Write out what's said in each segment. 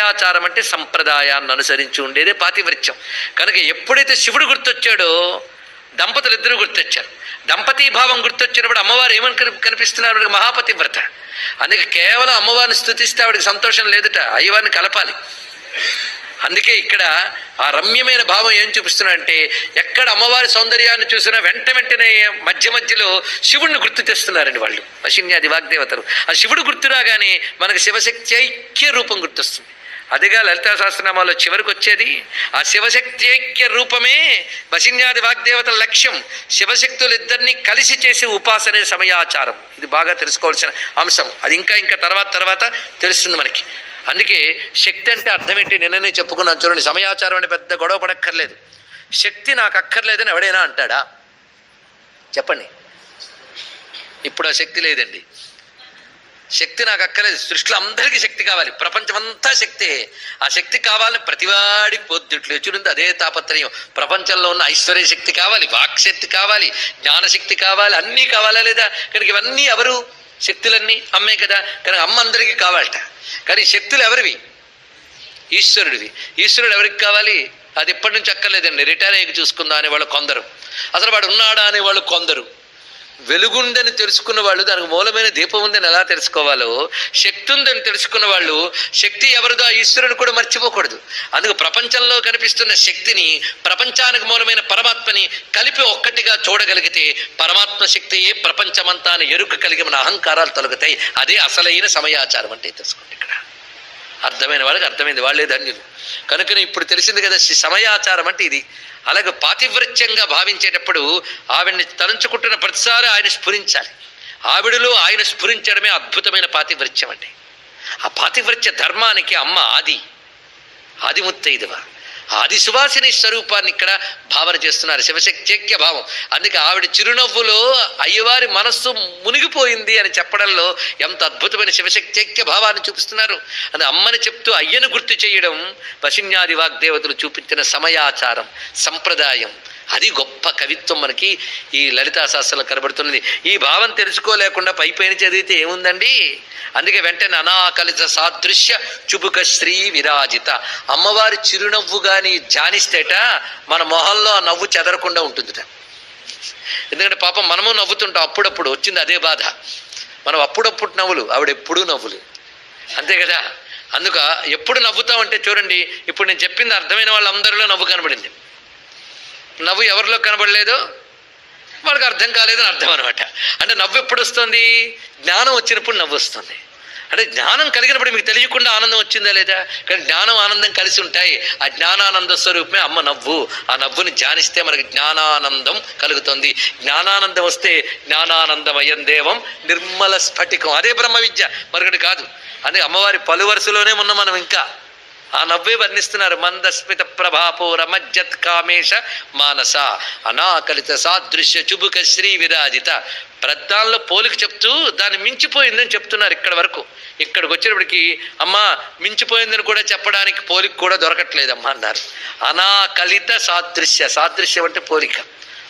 సమయాచారం అంటే సంప్రదాయాన్ని అనుసరించి ఉండేదే పాతివృత్యం. కనుక ఎప్పుడైతే శివుడు గుర్తొచ్చాడో దంపతులు ఇద్దరు గుర్తొచ్చారు. దంపతి భావం గుర్తొచ్చినప్పుడు అమ్మవారు ఏమని కనిపిస్తున్నారు? ఆవిడకి మహాపతివ్రత. అందుకే కేవలం అమ్మవారిని స్థుతిస్తే ఆవిడకి సంతోషం లేదుట. అయ్యవారిని కలపాలి. అందుకే ఇక్కడ ఆ రమ్యమైన భావం ఏం చూపిస్తున్నారంటే ఎక్కడ అమ్మవారి సౌందర్యాన్ని చూసినా వెంట వెంటనే మధ్య మధ్యలో శివుణ్ణి గుర్తు తెస్తున్నారండి వాళ్ళు. వశిన్యాది వాగ్దేవతలు. ఆ శివుడు గుర్తు రాగానే మనకు శివశక్తి ఐక్య రూపం గుర్తొస్తుంది. అదిగా లలితా సహస్రనామాలో చివరికి వచ్చేది ఆ శివశక్తి ఐక్య రూపమే వసిన్యాది వాగ్దేవతల లక్ష్యం. శివశక్తులు ఇద్దరిని కలిసి చేసే ఉపాసనే సమయాచారం. ఇది బాగా తెలుసుకోవాల్సిన అంశం. అది ఇంకా ఇంకా తర్వాత తర్వాత తెలుస్తుంది మనకి. అందుకే శక్తి అంటే అర్థం ఏంటి నిన్ననే చెప్పుకున్నాను చూడండి సమయాచారం అంటే పెద్ద గొడవ పడక్కర్లేదు. శక్తి నాకు అక్కర్లేదని ఎవడైనా అంటాడా? చెప్పండి. ఇప్పుడు ఆ శక్తి లేదండి. శక్తి నాకు అక్కర్లేదు. సృష్టిలో అందరికీ శక్తి కావాలి. ప్రపంచమంతా శక్తే. ఆ శక్తి కావాలని ప్రతివాడికి పొద్దుట్లు ఎచ్చుడుంది. అదే తాపత్రయం. ప్రపంచంలో ఉన్న ఐశ్వర్య శక్తి కావాలి. వాక్శక్తి కావాలి. జ్ఞానశక్తి కావాలి. అన్నీ కావాలా లేదా? కనుక ఇవన్నీ ఎవరు? శక్తులన్నీ అమ్మే కదా. కనుక అమ్మ అందరికీ కావాలట. కానీ శక్తులు ఎవరివి? ఈశ్వరుడివి. ఈశ్వరుడు ఎవరికి కావాలి? అది ఎప్పటి నుంచి అక్కర్లేదండి. రిటైర్ అయ్యి చూసుకుందా అని వాళ్ళు కొందరు. అసలు వాడు ఉన్నాడా అని వాళ్ళు కొందరు. వెలుగుందని తెలుసుకున్న వాళ్ళు దానికి మూలమైన దీపం ఉందని ఎలా తెలుసుకోవాలో శక్తి ఉందని తెలుసుకున్న వాళ్ళు శక్తి ఎవరిదో ఆ ఈశ్వరుని కూడా మర్చిపోకూడదు. అందుకు ప్రపంచంలో కనిపిస్తున్న శక్తిని ప్రపంచానికి మూలమైన పరమాత్మని కలిపి ఒక్కటిగా చూడగలిగితే పరమాత్మ శక్తియే ప్రపంచమంతా ఎరుక కలిగి అహంకారాలు తొలగుతాయి. అదే అసలైన సమయాచారం అంటే తెలుసుకోండి ఇక్కడ. అర్థమైన వాళ్ళకి అర్థమైంది. వాళ్ళే ధన్యులు. కనుకనే ఇప్పుడు తెలిసింది కదా శ్రీ సమయాచారం అంటే ఇది. అలాగే పాతివ్రత్యంగా భావించేటప్పుడు ఆవిడ్ని తలంచుకుంటున్న ప్రతిసారి ఆయన స్ఫురించాలి. ఆవిడలో ఆయన స్ఫురించడమే అద్భుతమైన పాతివ్రత్యం అండి. ఆ పాతివ్రత్య ధర్మానికి అమ్మ ఆది. ఆదిముత్తైదువ. ఆది సువాసిని స్వరూపాన్ని ఇక్కడ భావన చేస్తున్నారు. శివశక్త్యక్య భావం. అందుకే ఆవిడ చిరునవ్వులో అయ్యవారి మనస్సు మునిగిపోయింది అని చెప్పడంలో ఎంత అద్భుతమైన శివశక్త్యక్య భావాన్ని చూపిస్తున్నారు. అది అమ్మని చెప్తూ అయ్యను గుర్తు చేయడం వశిన్యాది వాగ్దేవతలు చూపించిన సమయాచారం సంప్రదాయం అది గొప్ప కవిత్వం మనకి ఈ లలితా శాస్త్రంలో కనబడుతున్నది. ఈ భావం తెలుసుకోలేకుండా పై పైన చదివితే ఏముందండి? అందుకే వెంటనే అనాకలిత సాదృశ్య చుబుక శ్రీ విరాజిత. అమ్మవారి చిరునవ్వు కానీ జానిస్తేట మన మొహంలో ఆ నవ్వు చెదరకుండా ఉంటుందిట. ఎందుకంటే పాపం మనము నవ్వుతుంటాం అప్పుడప్పుడు వచ్చింది అదే బాధ. మనం అప్పుడప్పుడు నవ్వులు ఆవిడ ఎప్పుడూ నవ్వులు. అంతే కదా? అందుక ఎప్పుడు నవ్వుతామంటే చూడండి ఇప్పుడు నేను చెప్పింది అర్థమైన వాళ్ళందరిలో నవ్వు కనబడింది. నవ్వు ఎవరిలో కనబడలేదు? వాళ్ళకి అర్థం కాలేదని అర్థం అనమాట అంటే నవ్వు ఎప్పుడు వస్తుంది? జ్ఞానం వచ్చినప్పుడు నవ్వు వస్తుంది. అంటే జ్ఞానం కలిగినప్పుడు మీకు తెలియకుండా ఆనందం వచ్చిందా లేదా? కానీ జ్ఞానం ఆనందం కలిసి ఉంటాయి. ఆ జ్ఞానానంద స్వరూపమే అమ్మ నవ్వు. ఆ నవ్వుని ధ్యానిస్తే మనకి జ్ఞానానందం కలుగుతుంది. జ్ఞానానందం వస్తే జ్ఞానానందమయం దేవం నిర్మల స్ఫటికం. అదే బ్రహ్మ విద్య మరొకటి కాదు. అదే అమ్మవారి పలు వరుసలోనే ఉన్నాం మనం ఇంకా. ఆ నవ్వే వర్ణిస్తున్నారు. మందస్మిత ప్రభాపూర మజ్జత్ కామేశ మానస. అనాకలిత సాదృశ్య చుబుక శ్రీ విరాజిత. ప్రద్దాల్లో పోలిక చెప్తూ దాన్ని మించిపోయిందని చెప్తున్నారు ఇక్కడ వరకు. ఇక్కడికి వచ్చేటప్పటికి అమ్మా మించిపోయిందని కూడా చెప్పడానికి పోలిక కూడా దొరకట్లేదమ్మా అన్నారు. అనాకలిత సాదృశ్య. సాదృశ్యం అంటే పోలిక.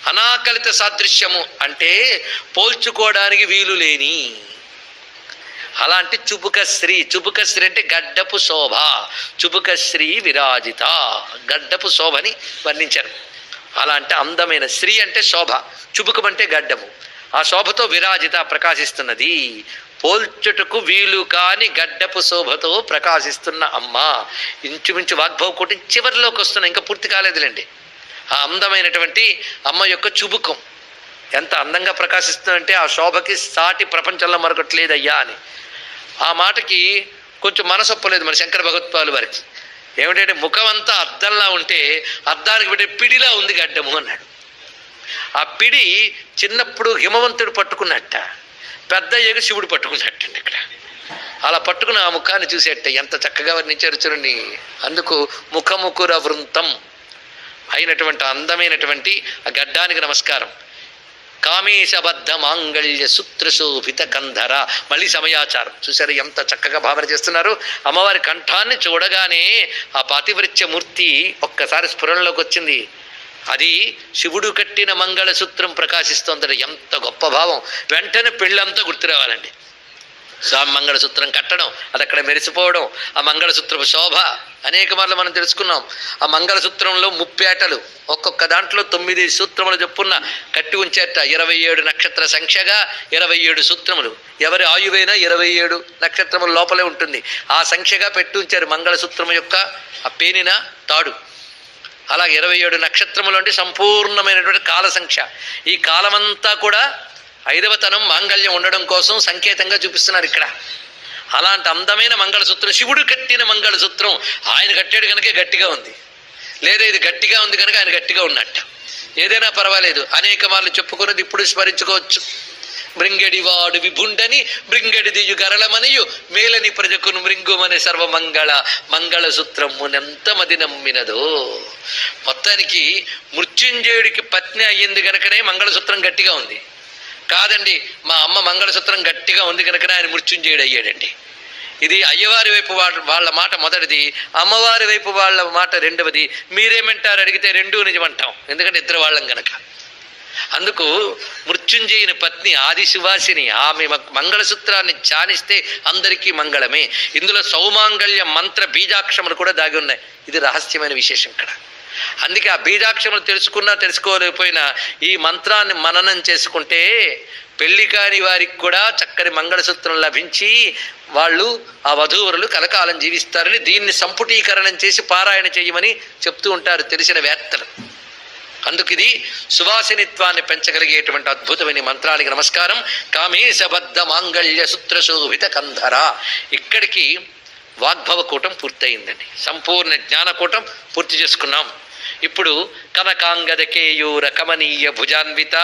అనాకలిత సాదృశ్యము అంటే పోల్చుకోవడానికి వీలు లేని అలాంటి చుబుకశ్రీ శ్రీ అంటే గడ్డపు శోభ చుబుకశ్రీ విరాజిత గడ్డపు శోభని వర్ణించారు. అలాంటి అందమైన శ్రీ అంటే శోభ చుబుకం అంటే గడ్డము. ఆ శోభతో విరాజిత ప్రకాశిస్తున్నది. పోల్చుటకు వీలు కాని గడ్డపు శోభతో ప్రకాశిస్తున్న అమ్మ. ఇంచుమించు వాగ్భవకోటి చివరిలోకి వస్తున్న ఇంకా పూర్తి కాలేదులేండి. ఆ అందమైనటువంటి అమ్మ యొక్క చుబుకం. ఎంత అందంగా ప్రకాశిస్తుందంటే ఆ శోభకి సాటి ప్రపంచంలో మరొకటి లేదయ్యా అని. ఆ మాటకి కొంచెం మనసొప్పలేదు మన శంకర భగవత్పాలు వారికి. ఏమిటంటే ముఖం అంతా అద్దంలా ఉంటే అద్దానికి పెట్టే పిడిలా ఉంది గడ్డము అన్నాడు. ఆ పిడి చిన్నప్పుడు హిమవంతుడు పట్టుకున్నట్ట పెద్ద అయ్యాక శివుడు పట్టుకున్నట్టండి ఇక్కడ. అలా పట్టుకున్న ఆ ముఖాన్ని చూసేట ఎంత చక్కగా వర్ణించారు చూడండి. అందుకు ముఖముకుర వృంతం అయినటువంటి అందమైనటువంటి ఆ గడ్డానికి నమస్కారం. కామేశబద్ధ మాంగళ్య సూత్రశోభిత కంధర మళ్ళీ సమయాచారం. చూసారు ఎంత చక్కగా భావన చేస్తున్నారు? అమ్మవారి కంఠాన్ని చూడగానే ఆ పాతివృత్య మూర్తి ఒక్కసారి స్ఫురణలోకి వచ్చింది. అది శివుడు కట్టిన మంగళసూత్రం ప్రకాశిస్తోందని ఎంత గొప్ప భావం. వెంటనే పెళ్ళంతా గుర్తురావాలండి. స్వామి మంగళసూత్రం కట్టడం అది అక్కడ మెరిసిపోవడం ఆ మంగళసూత్రపు శోభ అనేక మార్లు మనం తెలుసుకున్నాం. ఆ మంగళసూత్రంలో ముప్పేటలు ఒక్కొక్క దాంట్లో తొమ్మిది సూత్రములు చెప్పున్న కట్టి ఉంచేట ఇరవై ఏడు నక్షత్ర సంఖ్యగా ఇరవై ఏడు సూత్రములు. ఎవరి ఆయువైనా ఇరవై ఏడు నక్షత్రముల లోపలే ఉంటుంది. ఆ సంఖ్యగా పెట్టి ఉంచారు మంగళసూత్రం యొక్క ఆ పేనిన తాడు. అలా ఇరవై ఏడు నక్షత్రములు అంటే సంపూర్ణమైనటువంటి కాల సంఖ్య ఈ కాలమంతా కూడా ఐదవతనం మాంగళ్యం ఉండడం కోసం సంకేతంగా చూపిస్తున్నారు ఇక్కడ. అలాంటి అందమైన మంగళసూత్రం శివుడు కట్టిన మంగళసూత్రం ఆయన కట్టాడు కనుక గట్టిగా ఉంది. లేదా ఇది గట్టిగా ఉంది కనుక ఆయన గట్టిగా ఉన్నట్ట. ఏదైనా పర్వాలేదు. అనేక మార్లు చెప్పుకున్నది ఇప్పుడు స్మరించుకోవచ్చు. మృంగడివాడు విభుండని మృంగడి దియు గరళమనియు మేలని ప్రజకును మృంగుమని సర్వమంగళ మంగళసూత్రమునెంత మది నమ్మినదో. మొత్తానికి మృత్యుంజయుడికి పత్ని అయ్యింది కనుకనే మంగళసూత్రం గట్టిగా ఉంది. కాదండి మా అమ్మ మంగళసూత్రం గట్టిగా ఉంది కనుక ఆయన మృత్యుంజయుడు అయ్యాడండి ఇది అయ్యవారి వైపు వాళ్ళ వాళ్ళ మాట మొదటిది అమ్మవారి వైపు వాళ్ళ మాట రెండవది. మీరేమంటారు? అడిగితే రెండూ నిజమంటాం. ఎందుకంటే ఇద్దరు వాళ్ళం కనుక అందుకు మృత్యుంజయుని పత్ని ఆదిశివాసిని ఆమె మంగళసూత్రాన్ని ధ్యానిస్తే అందరికీ మంగళమే. ఇందులో సౌమాంగళ్య మంత్ర బీజాక్షములు కూడా దాగి ఉన్నాయి. ఇది రహస్యమైన విశేషం ఇక్కడ. అందుకే ఆ బీజాక్షములు తెలుసుకున్నా తెలుసుకోలేకపోయినా ఈ మంత్రాన్ని మననం చేసుకుంటే పెళ్ళి కాని వారికి కూడా చక్కని మంగళసూత్రం లభించి వాళ్ళు ఆ వధూవరులు కలకాలం జీవిస్తారని దీన్ని సంపుటీకరణం చేసి పారాయణ చేయమని చెప్తూ ఉంటారు తెలిసిన వేత్తలు. అందుకు ఇది సువాసినిత్వాన్ని పెంచగలిగేటువంటి అద్భుతమైన మంత్రానికి నమస్కారం. కామేశబద్ధ మాంగళ్య సూత్ర శోభిత కంధర. ఇక్కడికి వాగ్భవ కూటం పూర్తయిందండి. సంపూర్ణ జ్ఞానకూటం పూర్తి చేసుకున్నాం. ఇప్పుడు కనకాంగద కమనీయ భుజాన్విత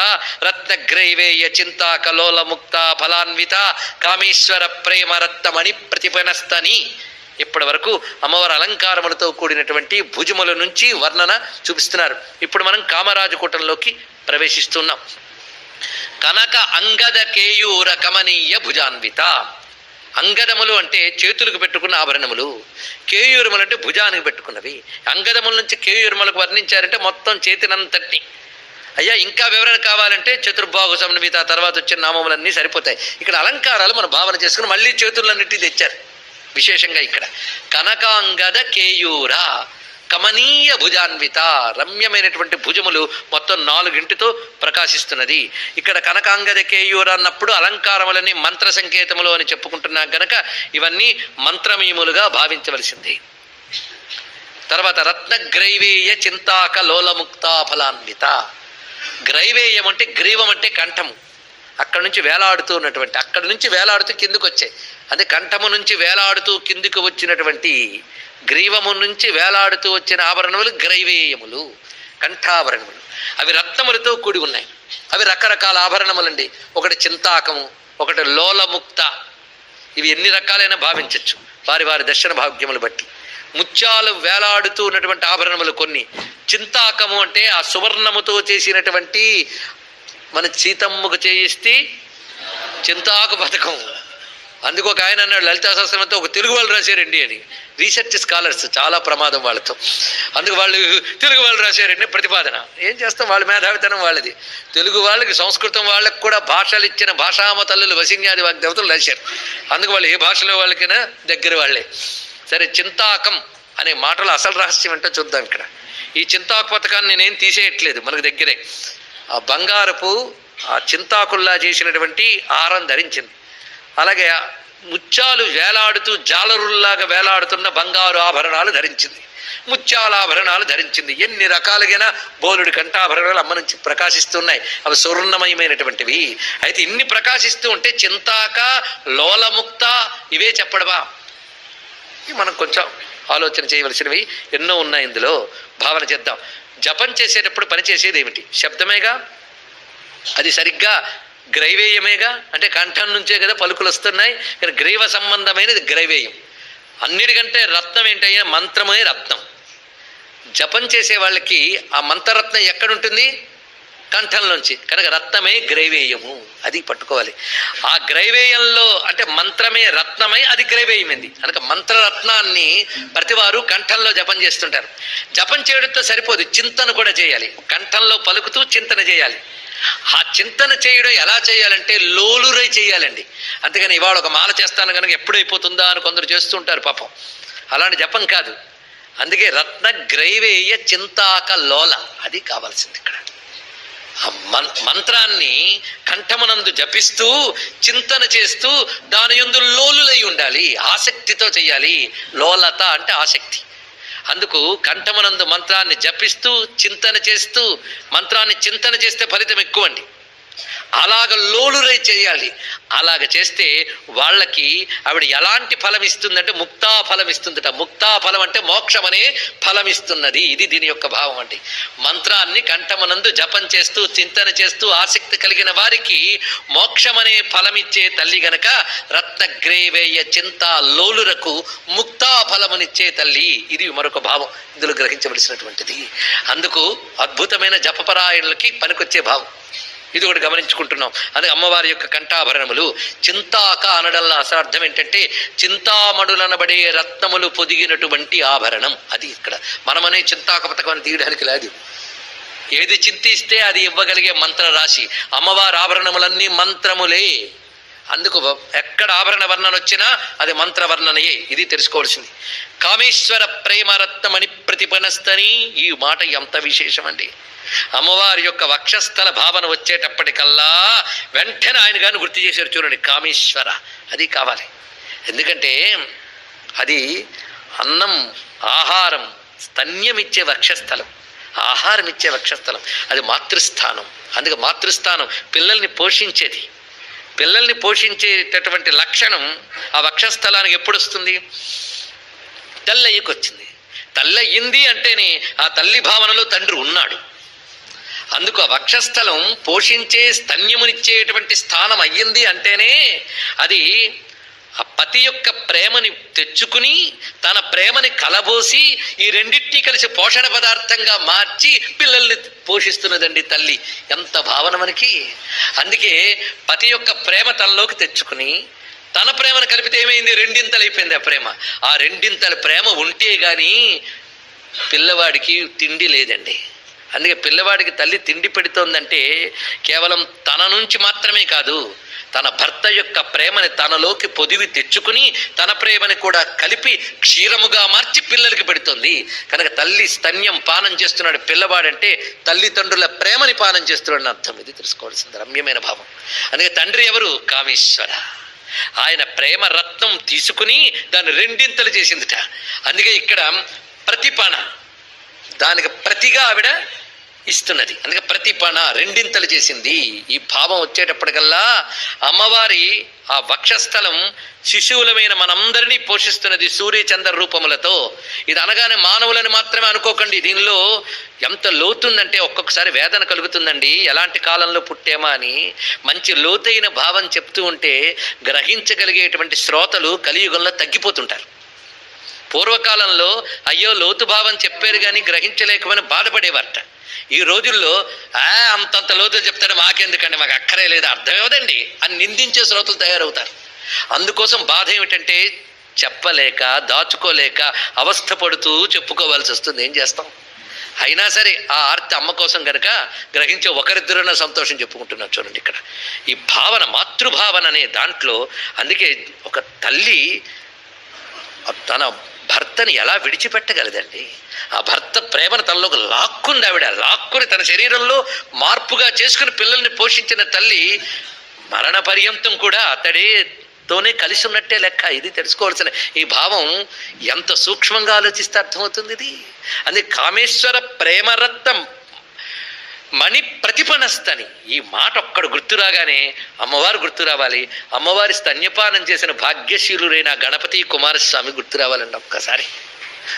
రత్నగ్రైవేయ చింతాకలోల ముక్త ఫలాన్విత కామేశ్వర ప్రేమ రత్నమణి ప్రతిపనస్తని ఇప్పటి వరకు అమ్మవారి అలంకారములతో కూడినటువంటి భుజముల నుంచి వర్ణన చూపిస్తున్నారు. ఇప్పుడు మనం కామరాజకూటంలోకి ప్రవేశిస్తున్నాం. కనక అంగద కేయూర కమనీయ భుజాన్విత అంగదములు అంటే చేతులకు పెట్టుకున్న ఆభరణములు కేయూరములు అంటే భుజానికి పెట్టుకున్నవి. అంగదముల నుంచి కేయూరములకు వర్ణించారంటే మొత్తం చేతినంతటిని. అయ్యా ఇంకా వివరణ కావాలంటే చతుర్బాహు సమన్విత తర్వాత వచ్చిన నామములన్నీ సరిపోతాయి. ఇక్కడ అలంకారాలు మనం భావన చేసుకుని మళ్ళీ చేతులన్నిటి తెచ్చారు. విశేషంగా ఇక్కడ. కనకాంగద కేయూర. కమనీయ భుజాన్విత రమ్యమైనటువంటి భుజములు మొత్తం నాలుగింటితో ప్రకాశిస్తున్నది. ఇక్కడ కనకాంగదకేయూర అన్నప్పుడు అలంకారములని మంత్ర సంకేతములు అని చెప్పుకుంటున్నాం కనుక ఇవన్నీ మంత్రమయములుగా భావించవలసింది. తర్వాత రత్నగ్రైవేయ చింతాక లోలముక్తా ఫలాన్విత. గ్రైవేయం అంటే గ్రీవం అంటే కంఠము. అక్కడ నుంచి వేలాడుతూ ఉన్నటువంటి అక్కడ నుంచి వేలాడుతూ కిందకు వచ్చాయి అదే కంఠము నుంచి వేలాడుతూ కిందికి వచ్చినటువంటి గ్రీవము నుంచి వేలాడుతూ వచ్చిన ఆభరణములు గ్రైవేయములు కంఠాభరణములు. అవి రత్నములతో కూడి ఉన్నాయి. అవి రకరకాల ఆభరణములండి. ఒకటి చింతాకము ఒకటి లోలముక్త. ఇవి ఎన్ని రకాలైన భావించవచ్చు వారి వారి దర్శన భాగ్యములు బట్టి. ముత్యాలు వేలాడుతూ ఉన్నటువంటి ఆభరణములు కొన్ని. చింతాకము అంటే ఆ సువర్ణముతో చేసినటువంటి మన సీతమ్మకు చేయిస్తే చింతాకు పథకం. అందుకు ఒక ఆయన అన్నాడు లలితా శాస్త్రంతో ఒక తెలుగు వాళ్ళు రాశారండి అని. రీసెర్చ్ స్కాలర్స్ చాలా ప్రమాదం వాళ్ళతో. అందుకు వాళ్ళు తెలుగు వాళ్ళు రాశారండి ప్రతిపాదన. ఏం చేస్తాం వాళ్ళ మేధావితనం వాళ్ళది. తెలుగు వాళ్ళకి సంస్కృతం వాళ్ళకి కూడా భాషలు ఇచ్చిన భాషామ తల్లులు వసిన్యాది వాగ్దేవతలు రాశారు. అందుకు వాళ్ళు ఏ భాషలో వాళ్ళకైనా దగ్గర వాళ్ళే. సరే చింతాకం అనే మాటలు అసలు రహస్యం ఏంటో చూద్దాం ఇక్కడ. ఈ చింతాకు పథకాన్ని నేనేం తీసేయట్లేదు మనకు దగ్గరే. ఆ బంగారపు ఆ చింతాకుల్లా చేసినటువంటి ఆహారం ధరించింది. అలాగే ముత్యాలు వేలాడుతూ జాలరుల్లాగా వేలాడుతున్న బంగారు ఆభరణాలు ధరించింది. ముత్యాల ఆభరణాలు ధరించింది. ఎన్ని రకాలుగైనా బోలుడి కంఠాభరణాలు అమ్మ నుంచి ప్రకాశిస్తున్నాయి. అవి సువర్ణమయమైనటువంటివి. అయితే ఇన్ని ప్రకాశిస్తూ ఉంటే చింతాక లోలముక్త ఇవే చెప్పడమా? మనం కొంచెం ఆలోచన చేయవలసినవి ఎన్నో ఉన్నాయి ఇందులో. భావన చేద్దాం. జపం చేసేటప్పుడు పనిచేసేది ఏమిటి? శబ్దమేగా? అది సరిగ్గా గ్రైవేయమేగా? అంటే కంఠం నుంచే కదా పలుకులు వస్తున్నాయి కానీ గ్రీవ సంబంధమైనది గ్రైవేయం. అన్నిటికంటే రత్నం ఏంటయ్యా? మంత్రమే రత్నం. జపం చేసే వాళ్ళకి ఆ మంత్రరత్నం ఎక్కడుంటుంది? కంఠంలోంచి కనుక రత్నమే గ్రైవేయము. అది పట్టుకోవాలి. ఆ గ్రైవేయంలో అంటే మంత్రమే రత్నమై అది గ్రైవేయమైంది. కనుక మంత్రరత్నాన్ని ప్రతివారు కంఠంలో జపం చేస్తుంటారు. జపం చేయడంతో సరిపోదు. చింతన కూడా చేయాలి. కంఠంలో పలుకుతూ చింతన చేయాలి. ఆ చింతన చేయడం ఎలా చేయాలంటే లోలురై చేయాలండి. అంతేగాని ఇవాళ ఒక మాల చేస్తాను కనుక ఎప్పుడైపోతుందా అని కొందరు చేస్తుంటారు పాపం. అలాంటి జపం కాదు. అందుకే రత్న గ్రైవేయ చింతాక లోల అది కావాల్సింది ఇక్కడ. మన్ మంత్రాన్ని కంఠమనందు జపిస్తూ చింతన చేస్తూ దాని యందు లోలులై ఉండాలి. ఆసక్తితో చేయాలి. లోలత అంటే ఆసక్తి. అందుకు కంఠమనందు మంత్రాన్ని జపిస్తూ చింతన చేస్తూ మంత్రాన్ని చింతన చేస్తే ఫలితం ఎక్కువండి. అలాగ లోలురై చేయాలి. అలాగ చేస్తే వాళ్ళకి ఆవిడ ఎలాంటి ఫలం ఇస్తుందంటే ముక్తా ఫలం ఇస్తుందట. ముక్తా ఫలం అంటే మోక్షం అనే ఫలం ఇస్తున్నది. ఇది దీని యొక్క భావం అండి. మంత్రాన్ని కంఠమనందు జపం చేస్తూ చింతన చేస్తూ ఆసక్తి కలిగిన వారికి మోక్షమనే ఫలమిచ్చే తల్లి గనక రత్నగ్రేవేయ చింత లోలురకు ముక్తా ఫలమునిచ్చే తల్లి. ఇది మరొక భావం. ఇందులో గ్రహించవలసినటువంటిది. అందుకు అద్భుతమైన జపపరాయణులకి పనికొచ్చే భావం. ఇది ఒకటి గమనించుకుంటున్నాం. అది అమ్మవారి యొక్క కంఠాభరణములు చింతాక అనడంలో అసార్థం అర్థం ఏంటంటే చింతామణులనబడే రత్నములు పొదిగినటువంటి ఆభరణం అది ఇక్కడ. మనమనే చింతాక పథకం తీయడానికి లేదు. ఏది చింతిస్తే అది ఇవ్వగలిగే మంత్ర రాశి. అమ్మవారి ఆభరణములన్నీ మంత్రములే. అందుకు ఎక్కడ ఆభరణ వర్ణన వచ్చినా అది మంత్ర వర్ణనయే. ఇది తెలుసుకోవాల్సింది. కామేశ్వర ప్రేమరత్నమణి ప్రతిపనస్తని ఈ మాట ఎంత విశేషం అండి అమ్మవారి యొక్క వక్షస్థల భావన వచ్చేటప్పటికల్లా వెంటనే ఆయన గారిని గుర్తు చేశారు చూడండి కామేశ్వర. అది కావాలి. ఎందుకంటే అది అన్నం ఆహారం స్తన్యం ఇచ్చే వక్షస్థలం. ఆహారం ఇచ్చే వక్షస్థలం. అది మాతృస్థానం. అందుకే మాతృస్థానం పిల్లల్ని పోషించేది. పిల్లల్ని పోషించేటటువంటి లక్షణం ఆ వక్షస్థలానికి ఎప్పుడు వస్తుంది తెల్లయ్యకు వచ్చింది తల్లయ్యింది అంటేనే ఆ తల్లి భావనలో తండ్రి ఉన్నాడు. అందుకు ఆ వక్షస్థలం పోషించే స్తన్యమునిచ్చేటువంటి స్థానం అయ్యింది అంటేనే అది ఆ పతి యొక్క ప్రేమని తెచ్చుకుని తన ప్రేమని కలబోసి ఈ రెండింటినీ కలిసి పోషణ పదార్థంగా మార్చి పిల్లల్ని పోషిస్తున్నదండి తల్లి. ఎంత భావన మనకి. అందుకే పతి యొక్క ప్రేమ తనలోకి తెచ్చుకుని తన ప్రేమను కలిపితే ఏమైంది? రెండింతలు అయిపోయింది ఆ ప్రేమ. ఆ రెండింతల ప్రేమ ఉంటే గాని పిల్లవాడికి తిండి లేదండి. అందుకే పిల్లవాడికి తల్లి తిండి పెడుతోందంటే కేవలం తన నుంచి మాత్రమే కాదు తన భర్త యొక్క ప్రేమని తనలోకి పొదివి తెచ్చుకుని తన ప్రేమని కూడా కలిపి క్షీరముగా మార్చి పిల్లలకి పెడుతుంది. కనుక తల్లి స్తన్యం పానం చేస్తున్నాడు పిల్లవాడంటే తల్లిదండ్రుల ప్రేమని పానం చేస్తున్నాడు అర్థం. ఇది తెలుసుకోవాల్సింది రమ్యమైన భావం. అందుకే తండ్రి ఎవరు? కామేశ్వర. ఆయన ప్రేమ రత్నం తీసుకుని దాన్ని రెండింతలు చేసిందిట. అందుకే ఇక్కడ ప్రతిపాన దానికి ప్రతిగా ఆవిడ ఇస్తున్నది. అందుకే ప్రతిపణ రెండింతలు చేసింది. ఈ భావం వచ్చేటప్పటికల్లా అమ్మవారి ఆ వక్షస్థలం శిశువులమైన మనందరినీ పోషిస్తున్నది సూర్య చంద్ర రూపములతో. ఇది అనగానే మానవులని మాత్రమే అనుకోకండి. దీనిలో ఎంత లోతుందంటే ఒక్కొక్కసారి వేదన కలుగుతుందండి. ఎలాంటి కాలంలో పుట్టేమా అని మంచి లోతైన భావం చెప్తూ ఉంటే గ్రహించగలిగేటువంటి శ్రోతలు కలియుగంలో తగ్గిపోతుంటారు. పూర్వకాలంలో అయ్యో లోతు భావం చెప్పారు కానీ గ్రహించలేకమని బాధపడేవారట. ఈ రోజుల్లో ఆ అంతంత లోతులు చెప్తాడు మాకెందుకండి మాకు అక్కరే లేదు అర్థమేవదండి అని నిందించే శ్రోతలు తయారవుతారు. అందుకోసం బాధ ఏమిటంటే చెప్పలేక దాచుకోలేక అవస్థ పడుతూ చెప్పుకోవాల్సి వస్తుంది. ఏం చేస్తాం? అయినా సరే ఆ ఆర్తి అమ్మ కోసం కనుక గ్రహించే ఒకరిద్దరున్న సంతోషం చెప్పుకుంటున్నారు చూడండి ఇక్కడ. ఈ భావన మాతృభావన అనే దాంట్లో అందుకే ఒక తల్లి తన భర్తని ఎలా విడిచిపెట్టగలదండి? ఆ భర్త ప్రేమను తనలోకి లాక్కుంది ఆవిడ. లాక్కుని తన శరీరంలో మార్పుగా చేసుకుని పిల్లల్ని పోషించిన తల్లి మరణ పర్యంతం కూడా అతడే తోనే కలిసి ఉన్నట్టే లెక్క. ఇది తెలుసుకోవాల్సిన ఈ భావం ఎంత సూక్ష్మంగా ఆలోచిస్తే అర్థమవుతుంది ఇది. అందుకే కామేశ్వర ప్రేమరత్నం మణి ప్రతిపనస్తని. ఈ మాట ఒక్కడు గుర్తు రాగానే అమ్మవారు గుర్తు రావాలి అమ్మవారి స్తన్యపానం చేసిన భాగ్యశీలురైన గణపతి కుమారస్వామి గుర్తు రావాలండి ఒక్కసారి.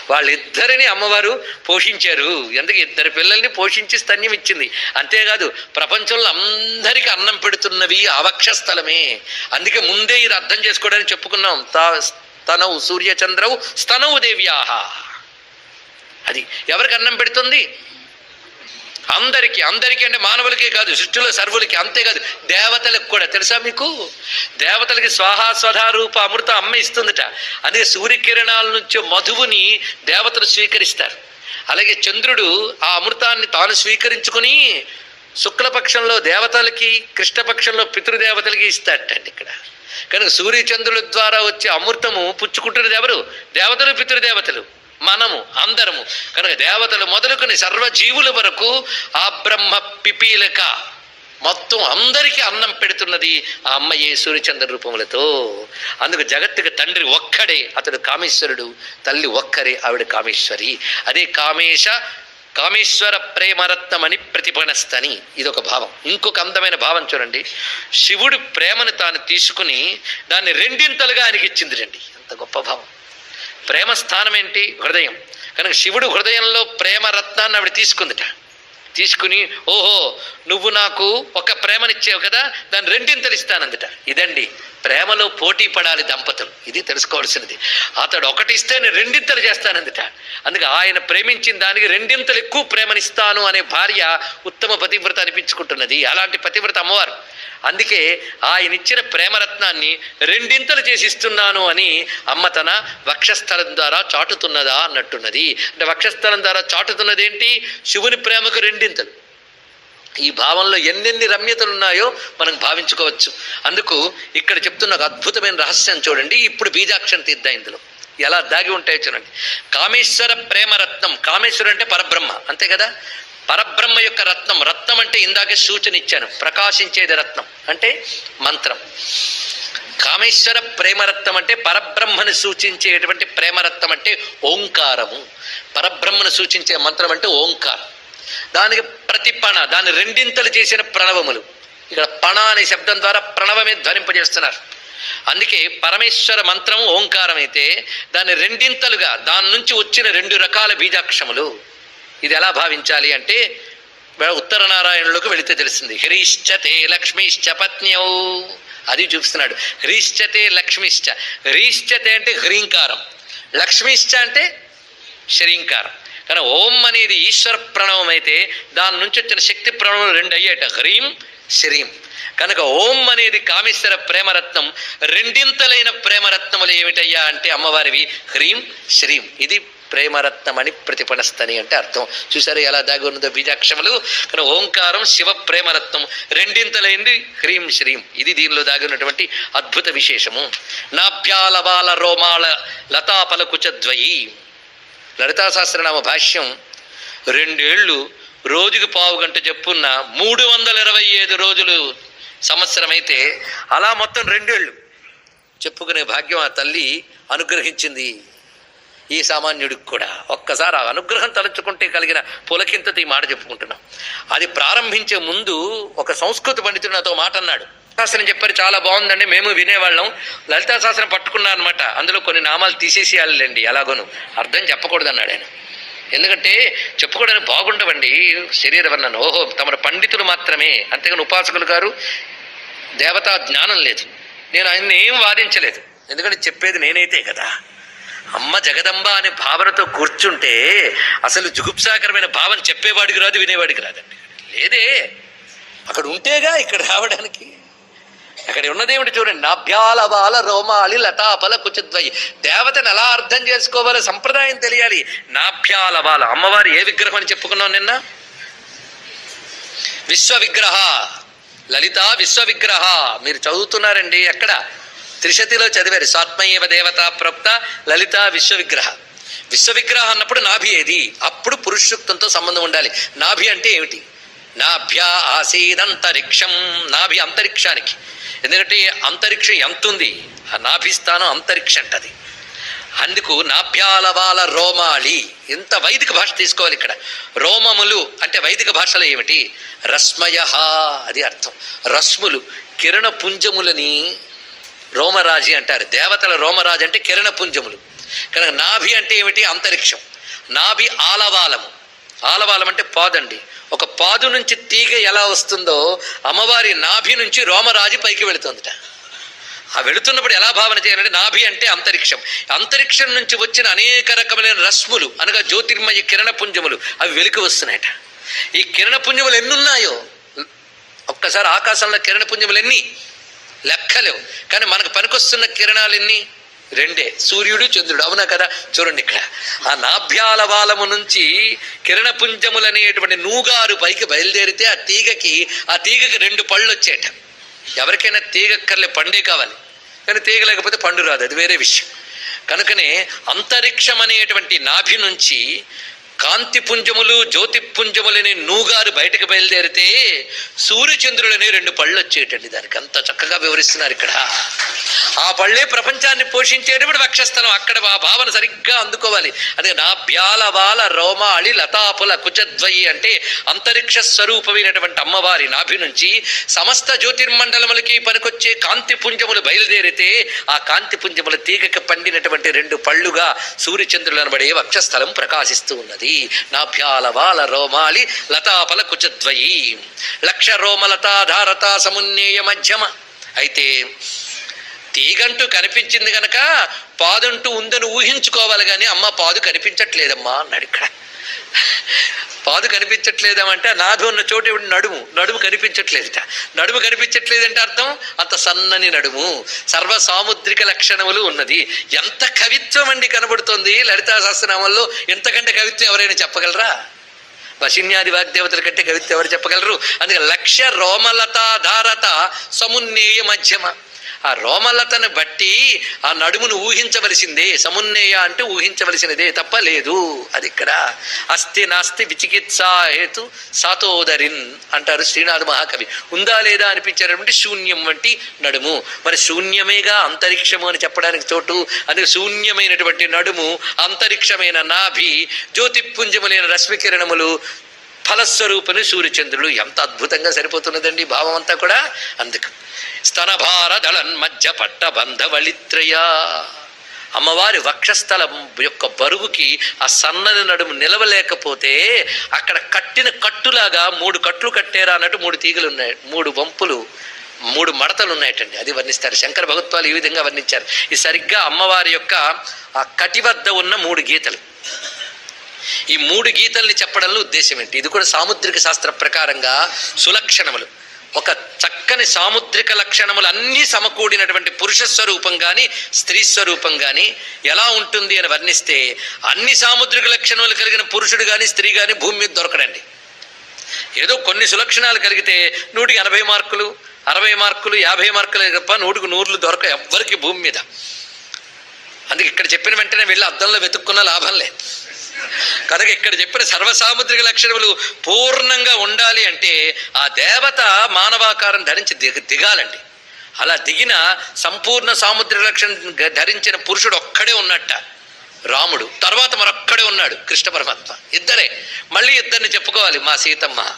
వాళ్ళిద్దరిని అమ్మవారు పోషించారు. ఎందుకు ఇద్దరు పిల్లల్ని పోషించి స్తన్యం ఇచ్చింది? అంతేకాదు ప్రపంచంలో అందరికీ అన్నం పెడుతున్నవి అవక్షస్థలమే అందుకే ముందే ఇది అర్థం చేసుకోవడానికి చెప్పుకున్నాం. తా స్తనవు సూర్యచంద్రవు స్తనవు దేవ్యాహ. అది ఎవరికి అన్నం పెడుతుంది? అందరికీ అందరికీ అంటే మానవులకే కాదు సృష్టిలో సర్వులకి అంతేకాదు దేవతలకు కూడా. తెలుసా మీకు? దేవతలకి స్వాహా స్వధారూప అమృత అమ్మ ఇస్తుందట. అదే సూర్యకిరణాల నుంచి మధువుని దేవతలు స్వీకరిస్తారు. అలాగే చంద్రుడు ఆ అమృతాన్ని తాను స్వీకరించుకుని శుక్లపక్షంలో దేవతలకి కృష్ణపక్షంలో పితృదేవతలకి ఇస్తాడటండి ఇక్కడ. కనుక సూర్యచంద్రుల ద్వారా వచ్చే అమృతము పుచ్చుకుంటున్నది ఎవరు? దేవతలు పితృదేవతలు. మనము అందరము. కనుక దేవతలు మొదలుకొని సర్వజీవుల వరకు ఆ బ్రహ్మ పిపీలక మొత్తం అందరికీ అన్నం పెడుతున్నది ఆ అమ్మయ్యే సూర్యచంద్ర రూపములతో. అందుకు జగత్తుకి తండ్రి ఒక్కడే అతడు కామేశ్వరుడు తల్లి ఒక్కరే ఆవిడ కామేశ్వరి. అదే కామేశ కామేశ్వర ప్రేమరత్నమని ప్రతిపణస్తని ఇది ఒక భావం. ఇంకొక అందమైన భావం చూడండి. శివుడు ప్రేమను తాను తీసుకుని దాన్ని రెండింతలుగా ఆయనకి ఇచ్చింది రండి. అంత గొప్ప భావం. ప్రేమ స్థానం ఏంటి? హృదయం. కనుక శివుడు హృదయంలో ప్రేమ రత్నాన్ని ఆవిడ తీసుకుందిట. తీసుకుని ఓహో నువ్వు నాకు ఒక ప్రేమనిచ్చావు కదా దాన్ని రెండింతలు ఇస్తానందిట. ఇదండి ప్రేమలో పోటీ పడాలి దంపతులు. ఇది తెలుసుకోవాల్సినది. అతడు ఒకటిస్తే నేను రెండింతలు చేస్తానందిట. అందుకే ఆయన ప్రేమించిన దానికి రెండింతలు ఎక్కువ ప్రేమనిస్తాను అనే భార్య ఉత్తమ పతివ్రత అనిపించుకుంటున్నది. అలాంటి పతివ్రత అమ్మవారు. అందుకే ఆయన ఇచ్చిన ప్రేమరత్నాన్ని రెండింతలు చేసి ఇస్తున్నాను అని అమ్మ తన వక్షస్థలం ద్వారా చాటుతున్నదా అన్నట్టున్నది. అంటే వక్షస్థలం ద్వారా చాటుతున్నది ఏంటి శివుని ప్రేమకు రెండింతలు. ఈ భావంలో ఎన్నెన్ని రమ్యతలు ఉన్నాయో మనం భావించుకోవచ్చు. అందుకు ఇక్కడ చెప్తున్న ఒక అద్భుతమైన రహస్యం చూడండి. ఇప్పుడు బీజాక్షరం తీర్థ ఇందులో. ఎలా దాగి ఉంటాయో చూడండి. కామేశ్వర ప్రేమరత్నం కామేశ్వరుడు అంటే పరబ్రహ్మ. అంతే కదా? పరబ్రహ్మ యొక్క రత్నం. రత్నం అంటే ఇందాకే సూచన ఇచ్చాను. ప్రకాశించేది రత్నం. అంటే మంత్రం. కామేశ్వర ప్రేమరత్నం అంటే పరబ్రహ్మను సూచించేటువంటి ప్రేమరత్నం అంటే ఓంకారము. పరబ్రహ్మను సూచించే మంత్రం అంటే ఓంకారం. దానికి ప్రతిపణ దాన్ని రెండింతలు చేసిన ప్రణవములు. ఇక్కడ పణ అనే శబ్దం ద్వారా ప్రణవమే ధ్వనింపజేస్తున్నారు. అందుకే పరమేశ్వర మంత్రము ఓంకారం అయితే దాన్ని రెండింతలుగా దాని నుంచి వచ్చిన రెండు రకాల బీజాక్షములు. ఇది ఎలా భావించాలి అంటే ఉత్తర నారాయణులకు వెళితే తెలిసింది. హ్రీశ్చతే లక్ష్మీశ్చ పత్న్యౌ. అది చూపిస్తున్నాడు. హ్రీశ్చతే లక్ష్మిశ్చ. హ్రీశ్చతే అంటే హ్రీంకారం. లక్ష్మిశ్చ అంటే శ్రీంకారం. కానీ ఓం అనేది ఈశ్వర ప్రణవం అయితే దాని నుంచి వచ్చిన శక్తి ప్రణవం రెండు అయ్యేట. హ్రీం శ్రీం. కనుక ఓం అనేది కామేశ్వర ప్రేమరత్నం రెండింతలైన ప్రేమరత్నములు ఏమిటయ్యా అంటే అమ్మవారివి హ్రీం శ్రీం. ఇది ప్రేమరత్నం అని ప్రతిపణస్తని అంటే అర్థం. చూసారు ఎలా దాగి ఉన్నదో బీజాక్షములు కానీ ఓంకారం శివ ప్రేమరత్నం రెండింతలైంది హ్రీం శ్రీం. ఇది దీనిలో దాగి ఉన్నటువంటి అద్భుత విశేషము. నాభ్యాలవాల రోమాల లతాపలకుచద్వయి లలితా సహస్రనామ భాష్యం రెండేళ్ళు రోజుకి పావు గంట చెప్పున్న మూడు వందల ఇరవై ఐదు రోజులు సంవత్సరం అయితే అలా మొత్తం రెండేళ్ళు చెప్పుకునే భాగ్యం ఆ తల్లి అనుగ్రహించింది. ఈ సామాన్యుడికి కూడా ఒక్కసారి ఆ అనుగ్రహం తలుచుకుంటే కలిగిన పులకింతతో ఈ మాట చెప్పుకుంటున్నాం. అది ప్రారంభించే ముందు ఒక సంస్కృత పండితుడు నాతో మాట అన్నాడు శాస్త్రం చెప్పారు చాలా బాగుందండి మేము వినేవాళ్ళం. లలితా శాస్త్రం పట్టుకున్నా అనమాట అందులో కొన్ని నామాలు తీసేసేయాలండి ఎలాగోను. అర్థం చెప్పకూడదు అన్నాడు ఆయన. ఎందుకంటే చెప్పుకోవడానికి బాగుండవండి శరీర వర్ణన ఓహో తమ పండితులు మాత్రమే. అంతేగాని ఉపాసకులు గారు దేవతా జ్ఞానం లేదు. నేను ఆయన్ని ఏం వాదించలేదు. ఎందుకంటే చెప్పేది నేనైతే కదా. అమ్మ జగదంబ అనే భావనతో కూర్చుంటే అసలు జుగుప్సాకరమైన భావన చెప్పేవాడికి రాదు వినేవాడికి రాదండి. లేదే. అక్కడ ఉంటేగా ఇక్కడ రావడానికి అక్కడ ఉన్నదేమిటి చూడండి. నాభ్యాల బాల రోమాలి లతాపల కుచిద్వయి దేవతను ఎలా అర్థం చేసుకోవాలో సంప్రదాయం తెలియాలి. నాభ్యాల బాల. అమ్మవారు ఏ విగ్రహం అని చెప్పుకున్నాం నిన్న? విశ్వ విగ్రహ లలిత విశ్వ విగ్రహ మీరు చదువుతున్నారండి ఎక్కడ? త్రిశతిలో చదివారు. స్వాత్మయేవ దేవత ప్రప్త లలిత విశ్వ విగ్రహ విశ్వ విగ్రహ అన్నప్పుడు నాభి ఏది? అప్పుడు పురుషుక్తంతో సంబంధం ఉండాలి. నాభి అంటే ఏమిటి? నాభ్య ఆసీదంతరిక్షం నాభి అంతరిక్షానికి. ఎందుకంటే అంతరిక్షం ఎంత ఉంది? ఆ నాభిస్థానం అంతరిక్షం అంటది. అందుకు నాభ్యాలవాల రోమాళి. ఇంత వైదిక భాష తీసుకోవాలి ఇక్కడ? రోమములు అంటే వైదిక భాషలో ఏమిటి? రస్మయ అది అర్థం. రస్ములు కిరణ పుంజములని రోమరాజి అంటారు. దేవతల రోమరాజు అంటే కిరణ పుంజములు కనుక నాభి అంటే ఏమిటి? అంతరిక్షం. నాభి ఆలవాలము. ఆలవాలం అంటే పాదండి. ఒక పాదు నుంచి తీగ ఎలా వస్తుందో అమ్మవారి నాభి నుంచి రోమరాజు పైకి వెళుతుందిట. ఆ వెళుతున్నప్పుడు ఎలా భావన చేయాలంటే నాభి అంటే అంతరిక్షం. అంతరిక్షం నుంచి వచ్చిన అనేక రకమైన రశ్ములు అనగా జ్యోతిర్మయ కిరణ పుంజములు అవి వెలికి వస్తున్నాయట. ఈ కిరణ పుంజములు ఎన్నున్నాయో? ఒక్కసారి ఆకాశంలో కిరణ పుంజములు ఎన్ని లెక్కలేవు. కానీ మనకు పనికొస్తున్న కిరణాలు ఎన్ని రెండే సూర్యుడు చంద్రుడు. అవునా కదా? చూడండి ఇక్కడ. ఆ నాభ్యాల బాలము నుంచి కిరణపుంజములనేటువంటి నూగారు పైకి బయలుదేరితే ఆ తీగకి ఆ తీగకి రెండు పళ్ళు వచ్చేట ఎవరికైనా తీగ కర్లే పండే కావాలి. కానీ తీగ లేకపోతే పండు రాదు అది వేరే విషయం. కనుకనే అంతరిక్షం అనేటువంటి నాభి నుంచి కాంతి పుంజములు జ్యోతి పుంజములని నూగారు బయటకు బయలుదేరితే సూర్యచంద్రులని రెండు పళ్ళు వచ్చేటండి. దానికి అంత చక్కగా వివరిస్తున్నారు ఇక్కడ. ఆ పళ్ళే ప్రపంచాన్ని పోషించేటప్పుడు వక్షస్థలం. అక్కడ ఆ భావన సరిగ్గా అందుకోవాలి. అదే నా బ్యాలవాల రోమాళి లతాపుల కుచద్వయి అంటే అంతరిక్ష స్వరూపమైనటువంటి అమ్మవారి నాభి నుంచి సమస్త జ్యోతిర్మండలములకి పనికొచ్చే కాంతి పుంజములు బయలుదేరితే ఆ కాంతి పుంజముల తీగకి పండినటువంటి రెండు పళ్ళుగా సూర్యచంద్రులు అనబడే వక్షస్థలం ప్రకాశిస్తూ ఉన్నది. నాభ్యాలవాల రోమాలి లతాపల కుచద్వయి లక్ష రోమలతాధారత సమున్నేయ మధ్యమ. అయితే తీగంటూ కనిపించింది గనక పాదంటూ ఉందని ఊహించుకోవాలి కానీ అమ్మ పాదు కనిపించట్లేదమ్మా అన్నాడు ఇక్కడ. పాదు కనిపించట్లేదమంటే నాదు ఉన్న చోటు ఏమిటి? నడుము నడుము కనిపించట్లేదుట. నడుము కనిపించట్లేదంటే అర్థం? అంత సన్నని నడుము సర్వ సాముద్రిక లక్షణములు ఉన్నది. ఎంత కవిత్వం అండి కనబడుతోంది లలితా సహస్రనామంలో? ఎంతకంటే కవిత్వం ఎవరైనా చెప్పగలరా? వశిన్యాది వాగ్దేవతల కంటే కవిత్వం ఎవరు చెప్పగలరు? అందుకే లక్ష్య రోమలతాధారత సమున్నేయ మధ్యమ. ఆ రోమలతను బట్టి ఆ నడుమును ఊహించవలసిందే సమున్నేయ అంటే ఊహించవలసినదే తప్ప లేదు. అది ఇక్కడ. అస్థి నాస్తి విచికిత్సా హేతు సాతోదరిన్ అంటారు శ్రీనాథ మహాకవి. ఉందా లేదా అనిపించేటటువంటి శూన్యం వంటి నడుము. మరి శూన్యమేగా అంతరిక్షము అని చెప్పడానికి చోటు. అది శూన్యమైనటువంటి నడుము అంతరిక్షమైన నాభి జ్యోతిపుంజములైన రశ్మికిరణములు ఫలస్వరూపుని సూర్యచంద్రుడు ఎంత అద్భుతంగా సరిపోతున్నదండి భావం అంతా కూడా. అందుకు స్తనభార దళన్ మధ్య పట్ట బంధవళిత్రయ అమ్మవారి వక్షస్థలం యొక్క బరువుకి ఆ సన్నని నడుము నిలవలేకపోతే అక్కడ కట్టిన కట్టులాగా మూడు కట్లు కట్టారా అన్నట్టు మూడు తీగలు ఉన్నాయి మూడు వంపులు మూడు మడతలు ఉన్నాయటండి. అది వర్ణిస్తారు. శంకర భగవత్వాలు ఈ విధంగా వర్ణించారు. ఇది సరిగ్గా అమ్మవారి యొక్క ఆ కటి వద్ద ఉన్న మూడు గీతలు. ఈ మూడు గీతల్ని చెప్పడంలో ఉద్దేశం ఏంటి? ఇది కూడా సాముద్రిక శాస్త్ర ప్రకారంగా సులక్షణములు. ఒక చక్కని సాముద్రిక లక్షణములు అన్నీ సమకూడినటువంటి పురుష స్వరూపం కానీ స్త్రీ స్వరూపం కానీ ఎలా ఉంటుంది అని వర్ణిస్తే అన్ని సాముద్రిక లక్షణములు కలిగిన పురుషుడు కానీ స్త్రీ కానీ భూమి మీద దొరకడండి. ఏదో కొన్ని సులక్షణాలు కలిగితే నూటికి ఎనభై మార్కులు అరవై మార్కులు యాభై మార్కులు తప్ప నూటికి నూర్లు దొరక ఎవ్వరికి భూమి మీద. అందుకే ఇక్కడ చెప్పిన వెంటనే వెళ్ళి అద్దంలో వెతుక్కున్న లాభం లేదు. కనుక ఇక్కడ చెప్పిన సర్వసాముద్రిక లక్షణములు పూర్ణంగా ఉండాలి అంటే ఆ దేవత మానవాకారం ధరించి దిగ దిగాలండి. అలా దిగిన సంపూర్ణ సాముద్రిక లక్షణం ధరించిన పురుషుడు ఒక్కడే ఉన్నట్ట. రాముడు తర్వాత మరొక్కడే ఉన్నాడు కృష్ణ పరమాత్మ. ఇద్దరే. మళ్ళీ ఇద్దరిని చెప్పుకోవాలి మా సీతమ్మ.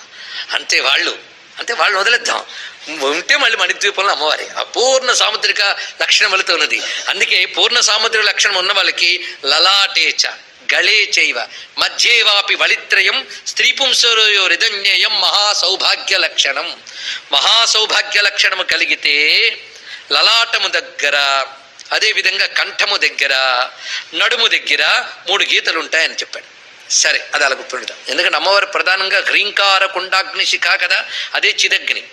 అంతే వాళ్ళు. అంతే వాళ్ళు వదిలేద్దాం. ఉంటే మళ్ళీ మణిద్వీపంలో అమ్మవారి. అపూర్ణ సాముద్రిక లక్షణములతో ఉన్నది అందుకే పూర్ణ సాముద్రిక లక్షణం ఉన్న వాళ్ళకి లలాటేచ. గళే చైవ. మధ్యేవాపి వళిత్రయం స్త్రీ పుంసరయో రిదన్యయం మహాసౌభాగ్య లక్షణం మహాసౌభాగ్య లక్షణము కలిగితే లలాటము దగ్గర అదేవిధంగా కంఠము దగ్గర నడుము దగ్గర మూడు గీతలు ఉంటాయని చెప్పాడు. సరే అది అలా గుర్తుంటాం ఎందుకంటే అమ్మవారు ప్రధానంగా హ్రీంకార కుండాగ్ని శిఖ కదా అదే చిదగ్ని.